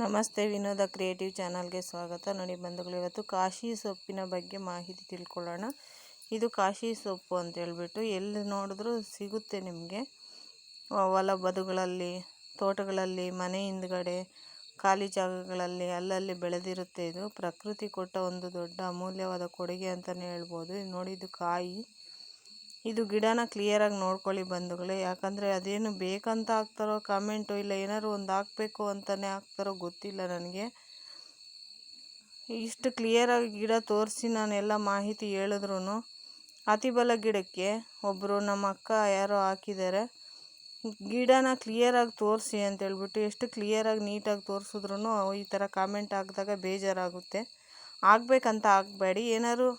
ನಮಸ್ತೆ ವಿನೋದ ಕ್ರಿಯೇಟಿವ್ ಚಾನಲ್ಗೆ ಸ್ವಾಗತ. ನೋಡಿ ಬಂಧುಗಳು, ಇವತ್ತು ಕಾಶಿ ಸೊಪ್ಪಿನ ಬಗ್ಗೆ ಮಾಹಿತಿ ತಿಳ್ಕೊಳ್ಳೋಣ. ಇದು ಕಾಶಿ ಸೊಪ್ಪು ಅಂತ ಹೇಳ್ಬಿಟ್ಟು ಎಲ್ಲಿ ನೋಡಿದ್ರೂ ಸಿಗುತ್ತೆ ನಿಮಗೆ. ಹೊಲ ಬದುಗಳಲ್ಲಿ, ತೋಟಗಳಲ್ಲಿ, ಮನೆ ಹಿಂದ್ಗಡೆ, ಖಾಲಿ ಜಾಗಗಳಲ್ಲಿ ಅಲ್ಲಲ್ಲಿ ಬೆಳೆದಿರುತ್ತೆ ಇದು. ಪ್ರಕೃತಿ ಕೊಟ್ಟ ಒಂದು ದೊಡ್ಡ ಅಮೂಲ್ಯವಾದ ಕೊಡುಗೆ ಅಂತಲೇ ಹೇಳ್ಬೋದು. ನೋಡಿ ಇದು ಕಾಯಿ. ಇದು ಗಿಡನ ಕ್ಲಿಯರಾಗಿ ನೋಡ್ಕೊಳ್ಳಿ ಬಂಧುಗಳೇ. ಯಾಕಂದರೆ ಅದೇನು ಬೇಕಂತ ಹಾಕ್ತಾರೋ ಕಾಮೆಂಟು ಇಲ್ಲ, ಏನಾದ್ರು ಒಂದು ಹಾಕ್ಬೇಕು ಅಂತಲೇ ಹಾಕ್ತಾರೋ ಗೊತ್ತಿಲ್ಲ ನನಗೆ. ಇಷ್ಟು ಕ್ಲಿಯರಾಗಿ ಗಿಡ ತೋರಿಸಿ ನಾನು ಎಲ್ಲ ಮಾಹಿತಿ ಹೇಳಿದ್ರು ಅತಿಬಲ ಗಿಡಕ್ಕೆ ಒಬ್ಬರು ನಮ್ಮ ಅಕ್ಕ ಯಾರೋ ಹಾಕಿದ್ದಾರೆ ಗಿಡನ ಕ್ಲಿಯರಾಗಿ ತೋರಿಸಿ ಅಂತೇಳ್ಬಿಟ್ಟು ಎಷ್ಟು ಕ್ಲಿಯರಾಗಿ ನೀಟಾಗಿ ತೋರಿಸಿದ್ರು ಈ ಥರ ಕಾಮೆಂಟ್ ಹಾಕಿದಾಗ ಬೇಜಾರಾಗುತ್ತೆ. ಆಗಬೇಕಂತ ಆಗಬೇಡಿ ಏನಾದ್ರು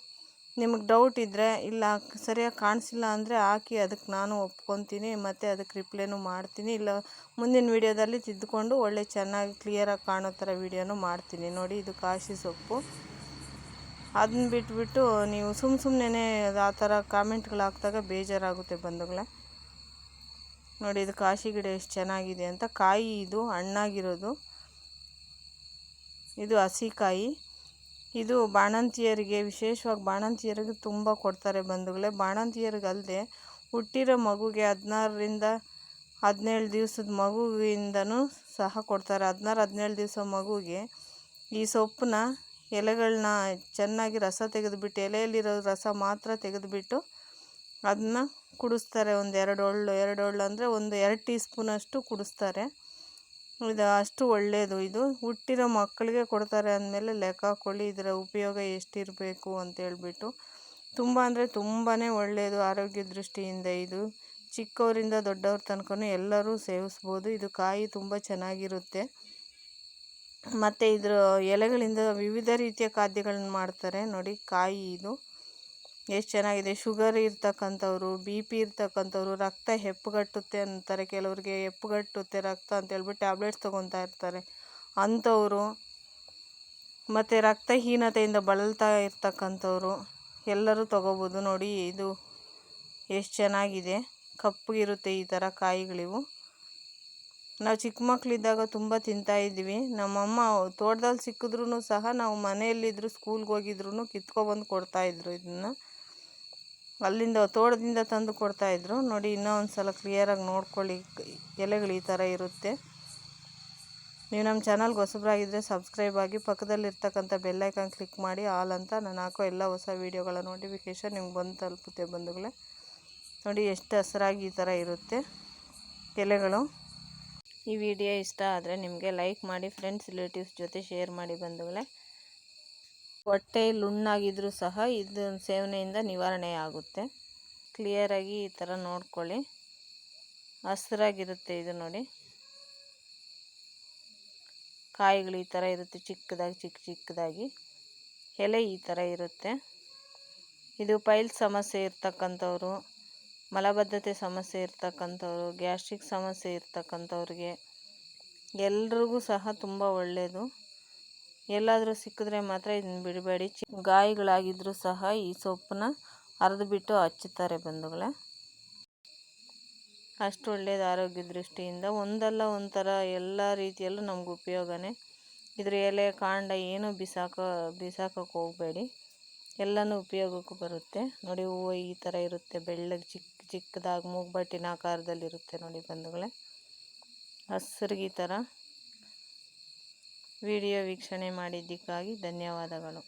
ನಿಮಗೆ ಡೌಟ್ ಇದ್ದರೆ ಇಲ್ಲ, ಸರಿಯಾಗಿ ಕಾಣಿಸಿಲ್ಲ ಅಂದರೆ ಹಾಕಿ ಅದಕ್ಕೆ ನಾನು ಒಪ್ಕೊತೀನಿ, ಮತ್ತು ಅದಕ್ಕೆ ರಿಪ್ಲೈನೂ ಮಾಡ್ತೀನಿ. ಇಲ್ಲ, ಮುಂದಿನ ವೀಡಿಯೋದಲ್ಲಿ ತಿದ್ದುಕೊಂಡು ಒಳ್ಳೆ ಚೆನ್ನಾಗಿ ಕ್ಲಿಯರಾಗಿ ಕಾಣೋ ಥರ ವೀಡಿಯೋನು ಮಾಡ್ತೀನಿ. ನೋಡಿ, ಇದು ಕಾಶಿ ಸೊಪ್ಪು. ಅದನ್ನ ಬಿಟ್ಬಿಟ್ಟು ನೀವು ಸುಮ್ಮ ಸುಮ್ಮನೆ ಆ ಥರ ಕಾಮೆಂಟ್ಗಳು ಹಾಕಿದಾಗ ಬೇಜಾರಾಗುತ್ತೆ ಬಂಧುಗಳೇ. ನೋಡಿ, ಇದು ಕಾಶಿ ಗಿಡ ಎಷ್ಟು ಚೆನ್ನಾಗಿದೆ ಅಂತ. ಕಾಯಿ ಇದು ಹಣ್ಣಾಗಿರೋದು. ಇದು ಹಸಿಕಾಯಿ. ಇದು ಬಾಣಂತಿಯರಿಗೆ, ವಿಶೇಷವಾಗಿ ಬಾಣಂತಿಯರಿಗೆ ತುಂಬ ಕೊಡ್ತಾರೆ ಬಂಧುಗಳೇ. ಬಾಣಂತಿಯರಿಗಲ್ಲದೆ ಹುಟ್ಟಿರೋ ಮಗುಗೆ ಹದಿನಾರರಿಂದ ಹದಿನೇಳು ದಿವಸದ ಮಗುವಿಂದನೂ ಸಹ ಕೊಡ್ತಾರೆ. ಹದಿನಾರು, ಹದಿನೇಳು ದಿವಸ ಮಗುವಿಗೆ ಈ ಸೊಪ್ಪನ್ನ ಎಲೆಗಳನ್ನ ಚೆನ್ನಾಗಿ ರಸ ತೆಗೆದುಬಿಟ್ಟು, ಎಲೆಯಲ್ಲಿರೋ ರಸ ಮಾತ್ರ ತೆಗೆದುಬಿಟ್ಟು ಅದನ್ನ ಕುಡಿಸ್ತಾರೆ. ಒಂದು ಎರಡು ಒಳ್ಳು ಎರಡು ಒಳ್ಳು ಅಂದರೆ ಒಂದು ಎರಡು ಟೀ ಸ್ಪೂನಷ್ಟು ಕುಡಿಸ್ತಾರೆ. ಇದು ಅಷ್ಟು ಒಳ್ಳೆಯದು ಇದು ಹುಟ್ಟಿರೋ ಮಕ್ಕಳಿಗೆ ಕೊಡ್ತಾರೆ ಅಂದಮೇಲೆ ಲೆಕ್ಕ ಹಾಕ್ಕೊಳ್ಳಿ ಇದರ ಉಪಯೋಗ ಎಷ್ಟಿರಬೇಕು ಅಂತೇಳ್ಬಿಟ್ಟು ತುಂಬ ಅಂದರೆ ತುಂಬಾ ಒಳ್ಳೆಯದು ಆರೋಗ್ಯ ದೃಷ್ಟಿಯಿಂದ ಇದು. ಚಿಕ್ಕವರಿಂದ ದೊಡ್ಡವ್ರ ತನಕ ಎಲ್ಲರೂ ಸೇವಿಸ್ಬೋದು. ಇದು ಕಾಯಿ ತುಂಬ ಚೆನ್ನಾಗಿರುತ್ತೆ. ಮತ್ತು ಇದರ ಎಲೆಗಳಿಂದ ವಿವಿಧ ರೀತಿಯ ಖಾದ್ಯಗಳನ್ನ ಮಾಡ್ತಾರೆ. ನೋಡಿ ಕಾಯಿ ಇದು. ಎಷ್ಟು ಚೆನ್ನಾಗಿದೆ. ಶುಗರ್ ಇರ್ತಕ್ಕಂಥವ್ರು, ಬಿ ಪಿ ಇರ್ತಕ್ಕಂಥವ್ರು, ರಕ್ತ ಹೆಪ್ಪುಗಟ್ಟುತ್ತೆ ಅಂತಾರೆ. ಕೆಲವ್ರಿಗೆ ಹೆಪ್ಪುಗಟ್ಟುತ್ತೆ ರಕ್ತ ಅಂತೇಳ್ಬಿಟ್ಟು ಟ್ಯಾಬ್ಲೆಟ್ಸ್ ತೊಗೊತಾ ಇರ್ತಾರೆ. ಅಂಥವರು ಮತ್ತು ರಕ್ತಹೀನತೆಯಿಂದ ಬಳಲ್ತಾ ಇರ್ತಕ್ಕಂಥವ್ರು ಎಲ್ಲರೂ ತೊಗೋಬೋದು. ನೋಡಿ, ಇದು ಎಷ್ಟು ಚೆನ್ನಾಗಿದೆ. ಕಪ್ಪಗಿರುತ್ತೆ ಈ ಥರ ಕಾಯಿಗಳಿವು. ನಾವು ಚಿಕ್ಕ ಮಕ್ಕಳಿದ್ದಾಗ ತುಂಬ ತಿಂತಾಯಿದ್ವಿ ನಮ್ಮಮ್ಮ ತೋಟದಲ್ಲಿ ಸಿಕ್ಕಿದ್ರೂ ಸಹ ನಾವು ಮನೆಯಲ್ಲಿದ್ದರೂ ಸ್ಕೂಲ್ಗೆ ಹೋಗಿದ್ರು ಕಿತ್ಕೊಬಂದು ಕೊಡ್ತಾಯಿದ್ರು ಇದನ್ನು. ಅಲ್ಲಿಂದ ತೋಟದಿಂದ ತಂದು ಕೊಡ್ತಾಯಿದ್ರು ನೋಡಿ ಇನ್ನೂ ಒಂದು ಸಲ ಕ್ಲಿಯರಾಗಿ ನೋಡ್ಕೊಳ್ಳಿ. ಎಲೆಗಳು ಈ ಥರ ಇರುತ್ತೆ. ನೀವು ನಮ್ಮ ಚಾನಲ್ಗೆ ಹೊಸಬ್ರಾಗಿದ್ದರೆ ಸಬ್ಸ್ಕ್ರೈಬ್ ಆಗಿ ಪಕ್ಕದಲ್ಲಿರ್ತಕ್ಕಂಥ ಬೆಲ್ಲೈಕನ್ ಕ್ಲಿಕ್ ಮಾಡಿ ಆಲ್ ಅಂತ ನಾನು ಹಾಕೋ ಎಲ್ಲ ಹೊಸ ವೀಡಿಯೋಗಳ ನೋಟಿಫಿಕೇಷನ್ ನಿಮ್ಗೆ ಬಂದು ತಲುಪುತ್ತೆ ಬಂಧುಗಳೇ. ನೋಡಿ, ಎಷ್ಟು ಹಸಿರಾಗಿ ಈ ಥರ ಇರುತ್ತೆ ಎಲೆಗಳು. ಈ ವಿಡಿಯೋ ಇಷ್ಟ ಆದರೆ ನಿಮಗೆ ಲೈಕ್ ಮಾಡಿ ಫ್ರೆಂಡ್ಸ್ ರಿಲೇಟಿವ್ಸ್ ಜೊತೆ ಶೇರ್ ಮಾಡಿ ಬಂಧುಗಳೇ. ಹೊಟ್ಟೆ ಲುಣ್ಣಾಗಿದ್ದರೂ ಸಹ ಇದು ಸೇವನೆಯಿಂದ ನಿವಾರಣೆ ಆಗುತ್ತೆ ಕ್ಲಿಯರಾಗಿ ಈ ಥರ ನೋಡ್ಕೊಳ್ಳಿ. ಹಸಿರಾಗಿರುತ್ತೆ ಇದು ನೋಡಿ. ಕಾಯಿಗಳು ಈ ಥರ ಇರುತ್ತೆ, ಚಿಕ್ಕದಾಗಿ, ಚಿಕ್ಕ ಚಿಕ್ಕದಾಗಿ. ಎಲೆ ಈ ಥರ ಇರುತ್ತೆ. ಇದು ಪೈಲ್ ಸಮಸ್ಯೆ ಇರ್ತಕ್ಕಂಥವ್ರು, ಮಲಬದ್ಧತೆ ಸಮಸ್ಯೆ ಇರ್ತಕ್ಕಂಥವ್ರು, ಗ್ಯಾಸ್ಟ್ರಿಕ್ ಸಮಸ್ಯೆ ಇರ್ತಕ್ಕಂಥವ್ರಿಗೆ ಎಲ್ರಿಗೂ ಸಹ ತುಂಬ ಒಳ್ಳೆಯದು ಎಲ್ಲಾದರೂ ಸಿಕ್ಕಿದ್ರೆ ಮಾತ್ರ ಇದನ್ನ ಬಿಡಬೇಡಿ. ಗಾಯಗಳಾಗಿದ್ದರೂ ಸಹ ಈ ಸೊಪ್ಪನ್ನ ಅರೆದುಬಿಟ್ಟು ಹಚ್ಚುತ್ತಾರೆ ಬಂಧುಗಳೇ. ಅಷ್ಟು ಒಳ್ಳೆಯದು ಆರೋಗ್ಯ ದೃಷ್ಟಿಯಿಂದ ಒಂದಲ್ಲ ಒಂಥರ ಎಲ್ಲ ರೀತಿಯಲ್ಲೂ ನಮ್ಗೆ ಉಪಯೋಗನೇ. ಇದ್ರ ಎಲೆ, ಕಾಂಡ ಏನು ಬಿಸಾಕೋ, ಬಿಸಾಕೋಕೆ ಹೋಗಬೇಡಿ. ಎಲ್ಲನೂ ಉಪಯೋಗಕ್ಕೂ ಬರುತ್ತೆ. ನೋಡಿ ಹೂವು ಈ ಥರ ಇರುತ್ತೆ, ಬೆಳ್ಳಗೆ ಚಿಕ್ಕ ಚಿಕ್ಕದಾಗಿ ಮೂಗ್ಬಟ್ಟಿನ ಆಕಾರದಲ್ಲಿರುತ್ತೆ ನೋಡಿ ಬಂಧುಗಳೇ. ಹಸ್ರಿಗೆ ಈ ಥರ ವಿಡಿಯೋ ವೀಕ್ಷಣೆ ಮಾಡಿದ್ದಕ್ಕಾಗಿ ಧನ್ಯವಾದಗಳು.